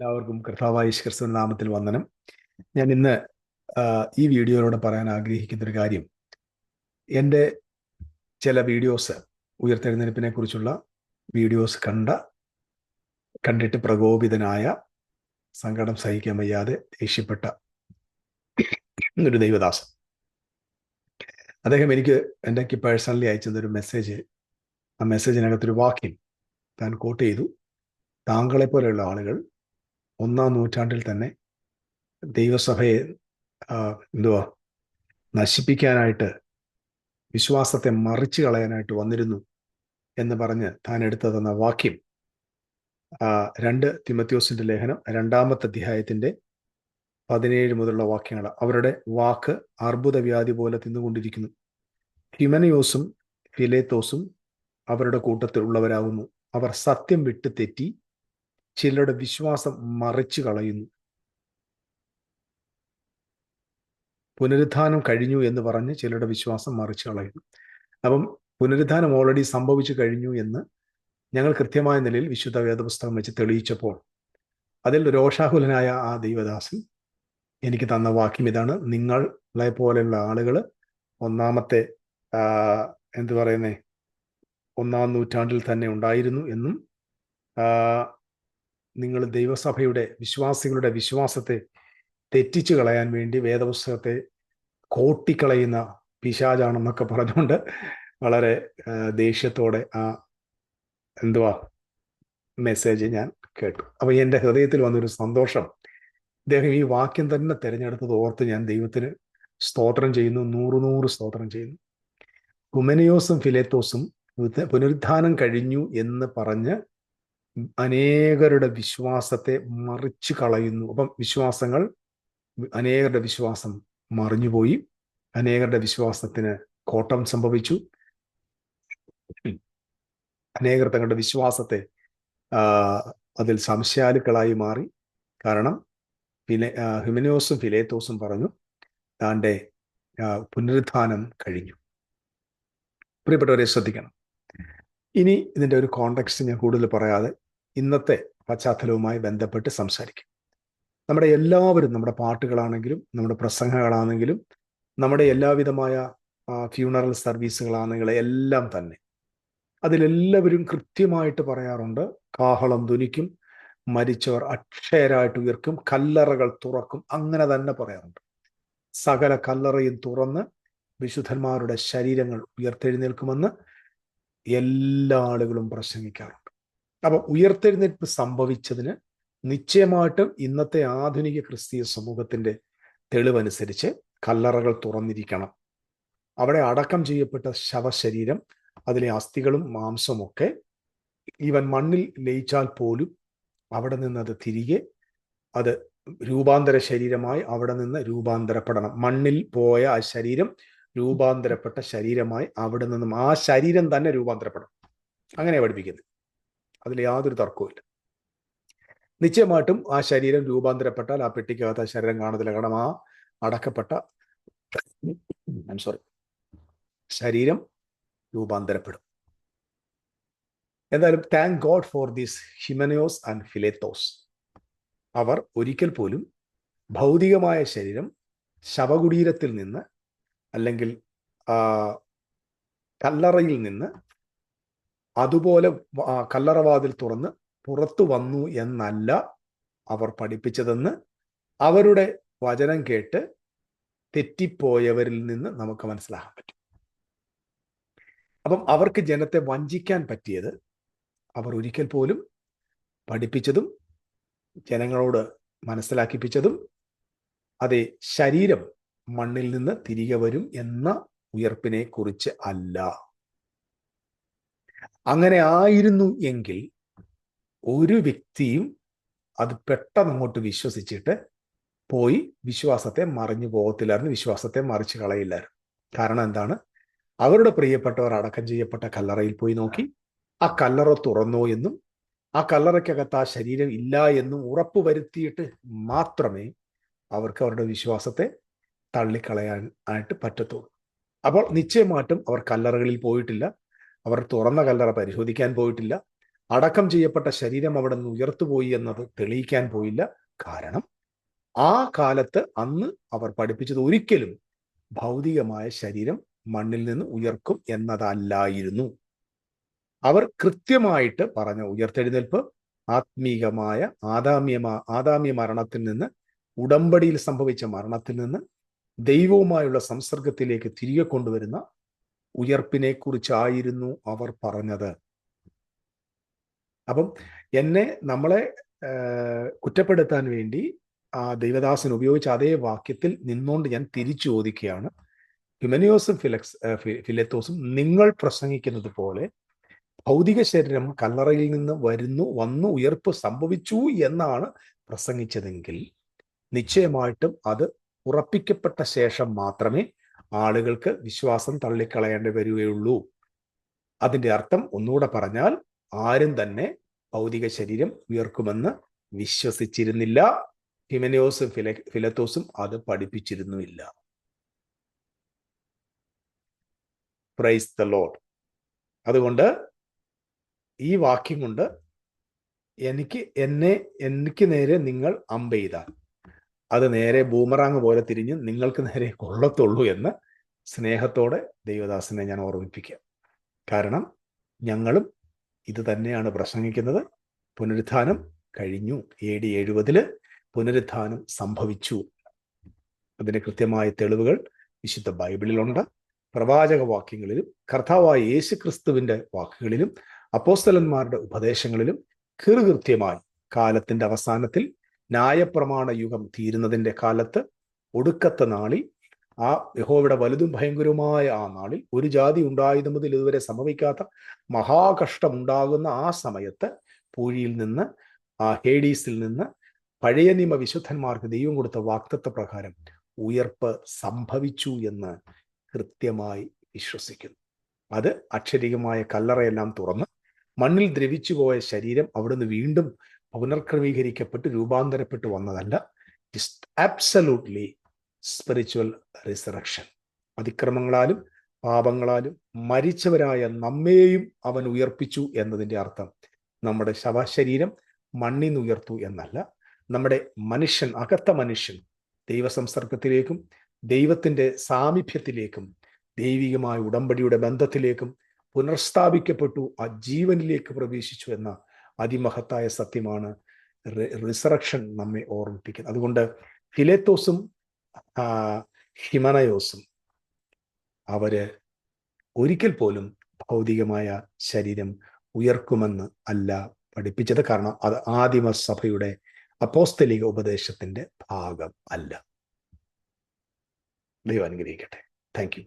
എല്ലാവർക്കും കർത്താവായ ക്രിസ്തു നാമത്തിൽ വന്ദനം. ഞാൻ ഇന്ന് ഈ വീഡിയോയിലൂടെ പറയാൻ ആഗ്രഹിക്കുന്നൊരു കാര്യം. എന്റെ ചില വീഡിയോസ് ഉയർത്തെഴുന്നേൽപ്പിനെ കുറിച്ചുള്ള വീഡിയോസ് കണ്ട കണ്ടിട്ട് പ്രകോപിതനായ സങ്കടം സഹിക്കാൻ വയ്യാതെ ദേഷ്യപ്പെട്ട ഒരു ദൈവദാസൻ. അദ്ദേഹം എനിക്ക് എന്റെ പേഴ്സണലി അയച്ചതൊരു മെസ്സേജ് ആ മെസ്സേജിനകത്തൊരു വാക്യം താൻ കോട്ട് ചെയ്തു. താങ്കളെ പോലെയുള്ള ആളുകൾ ഒന്നാം നൂറ്റാണ്ടിൽ തന്നെ ദൈവസഭയെ എന്തുവാ നശിപ്പിക്കാനായിട്ട് വിശ്വാസത്തെ മറിച്ചു കളയാനായിട്ട് വന്നിരുന്നു എന്ന് പറഞ്ഞ് താൻ എടുത്തു തന്ന വാക്യം. രണ്ട് തിമത്യോസിന്റെ ലേഖനം രണ്ടാമത്തെ അധ്യായത്തിന്റെ പതിനേഴ് മുതലുള്ള വാക്യങ്ങൾ. അവരുടെ വാക്ക് അർബുദവ്യാധി പോലെ തിന്നുകൊണ്ടിരിക്കുന്നു. ഹിമനയോസും ഫിലേത്തോസും അവരുടെ കൂട്ടത്തിൽ ഉള്ളവരാകുന്നു. അവർ സത്യം വിട്ട് തെറ്റി ചിലരുടെ വിശ്വാസം മറിച്ചു കളയുന്നു. പുനരുദ്ധാനം കഴിഞ്ഞു എന്ന് പറഞ്ഞ് ചിലരുടെ വിശ്വാസം മറിച്ചു കളയുന്നു. അപ്പം പുനരുദ്ധാനം ഓൾറെഡി സംഭവിച്ചു കഴിഞ്ഞു എന്ന് ഞങ്ങൾ കൃത്യമായ നിലയിൽ വിശുദ്ധ വേദപുസ്തകം വെച്ച് തെളിയിച്ചപ്പോൾ അതിൽ രോഷാകുലനായ ആ ദൈവദാസൻ എനിക്ക് തന്ന വാക്യം ഇതാണ്. നിങ്ങളെ പോലെയുള്ള ആളുകൾ ഒന്നാമത്തെ എന്തു പറയുന്നേ ഒന്നാം നൂറ്റാണ്ടിൽ തന്നെ ഉണ്ടായിരുന്നു എന്നും നിങ്ങൾ ദൈവസഭയുടെ വിശ്വാസികളുടെ വിശ്വാസത്തെ തെറ്റിച്ചു കളയാൻ വേണ്ടി വേദപുസ്തകത്തെ കോട്ടിക്കളയുന്ന പിശാചാണെന്നൊക്കെ പറഞ്ഞുകൊണ്ട് വളരെ ദേഷ്യത്തോടെ ആ എന്തുവാ മെസ്സേജ് ഞാൻ കേട്ടു. അപ്പൊ എന്റെ ഹൃദയത്തിൽ വന്നൊരു സന്തോഷം. അദ്ദേഹം ഈ വാക്യം തന്നെ തിരഞ്ഞെടുത്തത് ഓർത്ത് ഞാൻ ദൈവത്തിന് സ്തോത്രം ചെയ്യുന്നു നൂറ് നൂറ് സ്തോത്രം ചെയ്യുന്നു. ഹുമനിയോസും ഫിലേത്തോസും പുനരുദ്ധാനം കഴിഞ്ഞു എന്ന് പറഞ്ഞ് അനേകരുടെ വിശ്വാസത്തെ മറിച്ചു കളയുന്നു. അപ്പം വിശ്വാസങ്ങൾ അനേകരുടെ വിശ്വാസം മറിഞ്ഞുപോയി. അനേകരുടെ വിശ്വാസത്തിന് കോട്ടം സംഭവിച്ചു. അനേകർ തങ്ങളുടെ വിശ്വാസത്തെ അതിൽ സംശയാലുക്കളായി മാറി. കാരണം ഫിലെ ഹിമനോസും ഫിലേത്തോസും പറഞ്ഞു താന്റെ പുനരുദ്ധാനം കഴിഞ്ഞു. പ്രിയപ്പെട്ടവരെ ശ്രദ്ധിക്കണം. ഇനി ഇതിന്റെ ഒരു കോണ്ടക്സ്റ്റ് ഞാൻ കൂടുതൽ പറയാതെ ഇന്നത്തെ പശ്ചാത്തലവുമായി ബന്ധപ്പെട്ട് സംസാരിക്കും. നമ്മുടെ എല്ലാവരും നമ്മുടെ പാട്ടുകളാണെങ്കിലും നമ്മുടെ പ്രസംഗങ്ങളാണെങ്കിലും നമ്മുടെ എല്ലാവിധമായ ഫ്യൂണറൽ സർവീസുകളാണെങ്കിലും എല്ലാം തന്നെ അതിലെല്ലാവരും കൃത്യമായിട്ട് പറയാറുണ്ട് കാഹളം ധുനിക്കും മരിച്ചവർ അക്ഷയരായിട്ട് ഉയർക്കും കല്ലറകൾ തുറക്കും അങ്ങനെ തന്നെ പറയാറുണ്ട്. സകല കല്ലറയും തുറന്ന് വിശുദ്ധന്മാരുടെ ശരീരങ്ങൾ ഉയർത്തെഴുന്നേൽക്കുമെന്ന് എല്ലാ ആളുകളും പ്രസംഗിക്കാറുണ്ട്. അപ്പൊ ഉയർത്തെഴുന്നേൽപ്പ് സംഭവിച്ചതിന് നിശ്ചയമായിട്ടും ഇന്നത്തെ ആധുനിക ക്രിസ്തീയ സമൂഹത്തിന്റെ തെളിവനുസരിച്ച് കല്ലറകൾ തുറന്നിരിക്കണം. അവിടെ അടക്കം ചെയ്യപ്പെട്ട ശവശരീരം അതിലെ അസ്ഥികളും മാംസമൊക്കെ ഇവൻ മണ്ണിൽ ലയിച്ചാൽ പോലും അവിടെ നിന്ന് അത് തിരികെ അത് രൂപാന്തര ശരീരമായി അവിടെ നിന്ന് രൂപാന്തരപ്പെടണം. മണ്ണിൽ പോയ ആ ശരീരം രൂപാന്തരപ്പെട്ട ശരീരമായി അവിടെ നിന്നും ആ ശരീരം തന്നെ രൂപാന്തരപ്പെടണം. അങ്ങനെ പഠിപ്പിക്കുന്നത്. അതിൽ യാതൊരു തർക്കവുമില്ല. നിശ്ചയമായിട്ടും ആ ശരീരം രൂപാന്തരപ്പെട്ടാൽ ആ പെട്ടിക്കകത്ത് ആ ശരീരം കാണത്തില്ല കാരണം ആ അടക്കപ്പെട്ട സോറി ശരീരം രൂപാന്തരപ്പെടും. എന്തായാലും thank God for these Hymenaeus and Philetus അവർ ഒരിക്കൽ പോലും ഭൗതികമായ ശരീരം ശവകുടീരത്തിൽ നിന്ന് അല്ലെങ്കിൽ കല്ലറയിൽ നിന്ന് അതുപോലെ കല്ലറവാതിൽ തുറന്ന് പുറത്തു വന്നു എന്നല്ല അവർ പഠിപ്പിച്ചതെന്ന് അവരുടെ വചനം കേട്ട് തെറ്റിപ്പോയവരിൽ നിന്ന് നമുക്ക് മനസ്സിലാക്കാൻ പറ്റും. അപ്പം അവർക്ക് ജനത്തെ വഞ്ചിക്കാൻ പറ്റിയത് അവർ ഒരിക്കൽ പോലും പഠിപ്പിച്ചതും ജനങ്ങളോട് മനസ്സിലാക്കിപ്പിച്ചതും അതെ ശരീരം മണ്ണിൽ നിന്ന് തിരികെ വരും എന്ന ഉയർപ്പിനെ കുറിച്ച് അല്ല. അങ്ങനെ ആയിരുന്നു എങ്കിൽ ഒരു വ്യക്തിയും അത് പെട്ടെന്ന് അങ്ങോട്ട് വിശ്വസിച്ചിട്ട് പോയി വിശ്വാസത്തെ മറിഞ്ഞു പോകത്തില്ലായിരുന്നു. വിശ്വാസത്തെ മറിച്ച് കളയില്ലായിരുന്നു. കാരണം എന്താണ്? അവരുടെ പ്രിയപ്പെട്ടവർ അടക്കം ചെയ്യപ്പെട്ട കല്ലറയിൽ പോയി നോക്കി. ആ കല്ലറ തുറന്നോ എന്നും ആ കല്ലറയ്ക്കകത്ത് ആ ശരീരം ഇല്ല എന്നും ഉറപ്പ് വരുത്തിയിട്ട് മാത്രമേ അവർക്ക് അവരുടെ വിശ്വാസത്തെ തള്ളിക്കളയാൻ ആയിട്ട് പറ്റത്തുള്ളൂ. അപ്പോൾ നിശ്ചയമായിട്ടും അവർ കല്ലറകളിൽ പോയിട്ടില്ല. അവർ തുറന്ന കല്ലറ പരിശോധിക്കാൻ പോയിട്ടില്ല. അടക്കം ചെയ്യപ്പെട്ട ശരീരം അവിടെ നിന്ന് ഉയർത്തുപോയി എന്നത് തെളിയിക്കാൻ പോയില്ല. കാരണം ആ കാലത്ത് അന്ന് അവർ പഠിപ്പിച്ചത് ഒരിക്കലും ഭൗതികമായ ശരീരം മണ്ണിൽ നിന്ന് ഉയർക്കും എന്നതല്ലായിരുന്നു. അവർ കൃത്യമായിട്ട് പറഞ്ഞ ഉയർത്തെഴുന്നേൽപ്പ് ആത്മീകമായ ആദാമ്യമാ ആദാമ്യ മരണത്തിൽ നിന്ന് ഉടമ്പടിയിൽ സംഭവിച്ച മരണത്തിൽ നിന്ന് ദൈവവുമായുള്ള സംസർഗത്തിലേക്ക് തിരികെ കൊണ്ടുവരുന്ന ഉയർപ്പിനെ കുറിച്ചായിരുന്നു അവർ പറഞ്ഞത്. അപ്പം എന്നെ നമ്മളെ കുറ്റപ്പെടുത്താൻ വേണ്ടി ആ ദൈവദാസൻ ഉപയോഗിച്ച അതേ വാക്യത്തിൽ നിന്നുകൊണ്ട് ഞാൻ തിരിച്ചു ചോദിക്കുകയാണ്. ഹ്യുമനിയോസും ഫിലക്സ് ഫിലത്തോസും നിങ്ങൾ പ്രസംഗിക്കുന്നത് പോലെ ഭൗതിക ശരീരം കല്ലറയിൽ നിന്ന് വരുന്നു വന്നു ഉയർപ്പ് സംഭവിച്ചു എന്നാണ് പ്രസംഗിച്ചതെങ്കിൽ നിശ്ചയമായിട്ടും അത് ഉറപ്പിക്കപ്പെട്ട ശേഷം മാത്രമേ ആളുകൾക്ക് വിശ്വാസം തള്ളിക്കളയേണ്ടി വരികയുള്ളൂ. അതിന്റെ അർത്ഥം ഒന്നുകൂടെ പറഞ്ഞാൽ ആരും തന്നെ ഭൗതിക ശരീരം ഉയർക്കുമെന്ന് വിശ്വസിച്ചിരുന്നില്ല. ഹിമനോസും ഫില ഫിലത്തോസും അത് പഠിപ്പിച്ചിരുന്നുമില്ല. പ്രൈസ് ദ ലോഡ് അതുകൊണ്ട് ഈ വാക്യം കൊണ്ട് എനിക്ക് എന്നെ എനിക്ക് നേരെ നിങ്ങൾ അമ്പെയ്താൽ അത് നേരെ ബൂമറാങ് പോലെ തിരിഞ്ഞ് നിങ്ങൾക്ക് നേരെ കൊള്ളത്തുള്ളൂ എന്ന് സ്നേഹത്തോടെ ദൈവദാസനെ ഞാൻ ഓർമ്മിപ്പിക്കാം. കാരണം ഞങ്ങളും ഇത് തന്നെയാണ് പ്രസംഗിക്കുന്നത്. പുനരുത്ഥാനം കഴിഞ്ഞു. എ ഡി എഴുപതിൽ പുനരുത്ഥാനം സംഭവിച്ചു. അതിന് കൃത്യമായ തെളിവുകൾ വിശുദ്ധ ബൈബിളിലുണ്ട്. പ്രവാചക വാക്യങ്ങളിലും കർത്താവായ യേശു ക്രിസ്തുവിന്റെ വാക്കുകളിലും അപ്പോസ്തലന്മാരുടെ ഉപദേശങ്ങളിലും കീറുകൃത്യമായി കാലത്തിന്റെ അവസാനത്തിൽ ന്യായപ്രമാണ യുഗം തീരുന്നതിന്റെ കാലത്ത് ഒടുക്കത്തെ നാളിൽ ആ യഹോവയുടെ വലുതും ഭയങ്കരവുമായ ആ നാളിൽ ഒരു ജാതി ഉണ്ടായത് മുതൽ ഇതുവരെ സംഭവിക്കാത്ത മഹാകഷ്ടം ഉണ്ടാകുന്ന ആ സമയത്ത് പൂഴിയിൽ നിന്ന് ആ ഹേഡീസിൽ നിന്ന് പഴയ നിയമ വിശുദ്ധന്മാർക്ക് ദൈവം കൊടുത്ത വാക്തത്വ പ്രകാരം ഉയർപ്പ് സംഭവിച്ചു എന്ന് കൃത്യമായി വിശ്വസിക്കുന്നു. അത് അക്ഷരികമായ കല്ലറയെല്ലാം തുറന്ന് മണ്ണിൽ ദ്രവിച്ചു പോയ ശരീരം അവിടുന്ന് വീണ്ടും പുനർക്രമീകരിക്കപ്പെട്ട് രൂപാന്തരപ്പെട്ട് വന്നതല്ല. ആബ്സലൂട്ട്ലി സ്പിരിച്വൽ റിസറക്ഷൻ അതിക്രമങ്ങളാലും പാപങ്ങളാലും മരിച്ചവരായ നമ്മെയും അവൻ ഉയർപ്പിച്ചു എന്നതിന്റെ അർത്ഥം നമ്മുടെ ശവശരീരം മണ്ണിൽ ഉയർത്തു എന്നല്ല. നമ്മുടെ മനുഷ്യൻ അകത്ത മനുഷ്യൻ ദൈവസംസർഗത്തിലേക്കും ദൈവത്തിന്റെ സാമീപ്യത്തിലേക്കും ദൈവികമായ ഉടമ്പടിയുടെ ബന്ധത്തിലേക്കും പുനർസ്ഥാപിക്കപ്പെട്ടു ആ ജീവനിലേക്ക് പ്രവേശിച്ചു എന്ന അതിമഹത്തായ സത്യമാണ്. റിസറക്ഷൻ നമ്മെ ഓർമ്മിപ്പിക്കുന്നത് അതുകൊണ്ട് ഫിലേത്തോസും ഹിമനയോസും അവർ ഒരിക്കൽ പോലും ഭൗതികമായ ശരീരം ഉയർക്കുമെന്ന് അല്ല പഠിപ്പിച്ചത്. കാരണം അത് ആദിമ സഭയുടെ അപ്പോസ്തലിക ഉപദേശത്തിന്റെ ഭാഗം അല്ല. ദൈവം അനുഗ്രഹിക്കട്ടെ. Thank you